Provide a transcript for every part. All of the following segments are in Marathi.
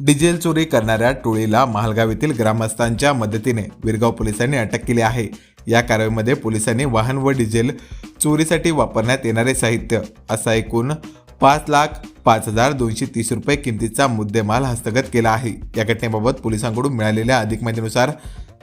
डिझेल चोरी करणाऱ्या टोळीला महालगाव येथील ग्रामस्थांच्या मदतीने विरगाव पोलिसांनी अटक केली आहे. या कारवाईमध्ये पोलिसांनी वाहन व डिझेल चोरीसाठी वापरण्यात येणारे साहित्य असा एकूण पाच लाख पाच हजार दोनशे तीस रुपये किमतीचा मुद्देमाल हस्तगत केला आहे. या घटनेबाबत पोलिसांकडून मिळालेल्या अधिक माहितीनुसार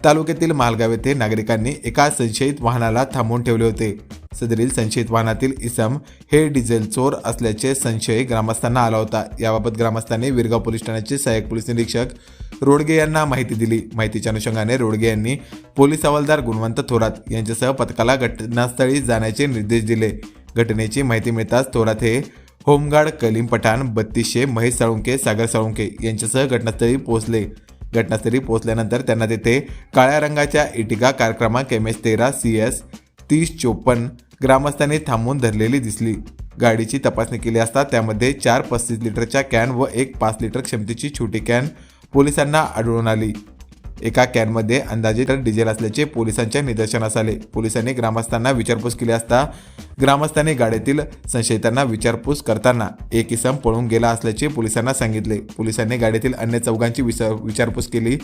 तालुक्यातील मालगाव येथे नागरिकांनी एका संशयित वाहनाला थांबवून ठेवले होते. सदरील संशयित वाहनातील इसम हे डिझेल चोर असल्याचे संशय ग्रामस्थांना आला होता. याबाबत ग्रामस्थांनी विरगाव पोलीस ठाण्याचे सहाय्यक पोलीस निरीक्षक रोडगे यांना माहिती दिली. माहितीच्या अनुषंगाने रोडगे यांनी पोलीस हवालदार गुणवंत थोरात यांच्यासह पथकाला घटनास्थळी जाण्याचे निर्देश दिले. घटनेची माहिती मिळताच थोरात हे होमगार्ड कलीम पठाण बत्तीसशे महेश साळुंके सागर साळुंके यांच्यासह घटनास्थळी पोहोचले. घटनास्थळी पोहोचल्यानंतर त्यांना तेथे काळ्या रंगाच्या इटिका कार क्रमांक एम एस तेरा सी एस तीस चोपन्न ग्रामस्थांनी थांबवून धरलेली दिसली. गाडीची तपासणी केली असता त्यामध्ये चार पस्तीस लिटरच्या कॅन व एक पाच लिटर क्षमतेची छोटी कॅन पोलिसांना आढळून आली. एका कॅनमध्ये अंदाजे तर डिझेल असल्याचे पोलिसांच्या निदर्शनास आले. पोलिसांनी ग्रामस्थांना विचारपूस केली असता ग्रामस्थांनी गाडीतील संशयितांना विचारपूस करताना एक इसम पळून गेला असल्याचे पोलिसांना सांगितले. पोलिसांनी गाडीतील अन्य चौघांची विचारपूस केली.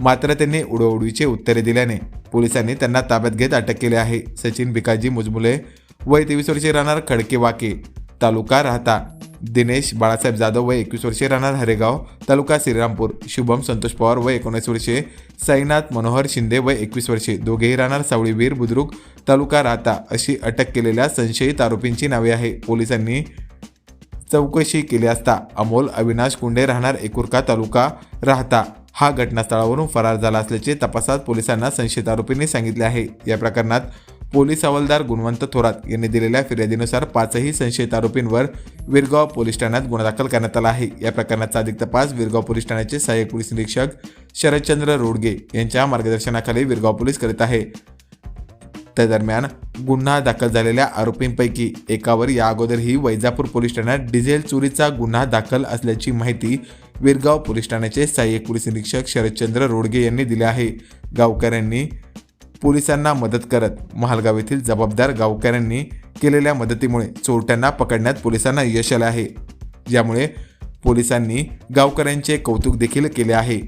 मात्र त्यांनी उडवडीचे उत्तरे दिल्याने पोलिसांनी त्यांना ताब्यात घेत अटक केली आहे. सचिन भिकाजी मुजमुले वय तेवीस वर्षे राहणार खडके वाके तालुका राहता दिनेश बाळासाहेब जाधव वय एकवीस वर्षे राहणार हरेगाव तालुका श्रीरामपूर. शुभम संतोष पवार वय एकोणीस वर्षे. साईनाथ मनोहर शिंदे वय एकवीस वर्षे. दोघेही राहणार सावळीवीर बुद्रुक तालुका राहता अशी अटक केलेल्या संशयित आरोपींची नावे आहे पोलिसांनी चौकशी केली असता अमोल अविनाश कुंडे राहणार एकुरका तालुका राहता. हा घटनास्थळावरून फरार झाला असल्याचे तपासात पोलिसांना संशयित आरोपींनी सांगितले आहे. या प्रकरणात पोलीस हवालदार गुणवंत थोरात यांनी दिलेल्या फिर्यादीनुसार पाचही संशयित आरोपींवर विरगाव पोलीस ठाण्यात गुन्हा दाखल करण्यात आला आहे. या प्रकरणाचा अधिक तपास विरगाव पोलीस ठाण्याचे सहाय्यक पोलीस निरीक्षक शरदचंद्र रोडगे यांच्या मार्गदर्शनाखाली विरगाव पोलीस करीत आहे. त्या दरम्यान गुन्हा दाखल झालेल्या आरोपींपैकी एकावर या अगोदरही वैजापूर पोलीस ठाण्यात डिझेल चोरीचा गुन्हा दाखल असल्याची माहिती विरगाव पोलीस ठाण्याचे सहाय्यक पोलीस निरीक्षक शरदचंद्र रोडगे यांनी दिली आहे. गावकऱ्यांनी पोलिसांना मदत करत महालगाव येथील जबाबदार गावकऱ्यांनी केलेल्या मदतीमुळे चोरट्यांना पकडण्यात पोलिसांना यश आले आहे. ज्यामुळे पोलिसांनी गावकऱ्यांचे कौतुक देखील केले आहे.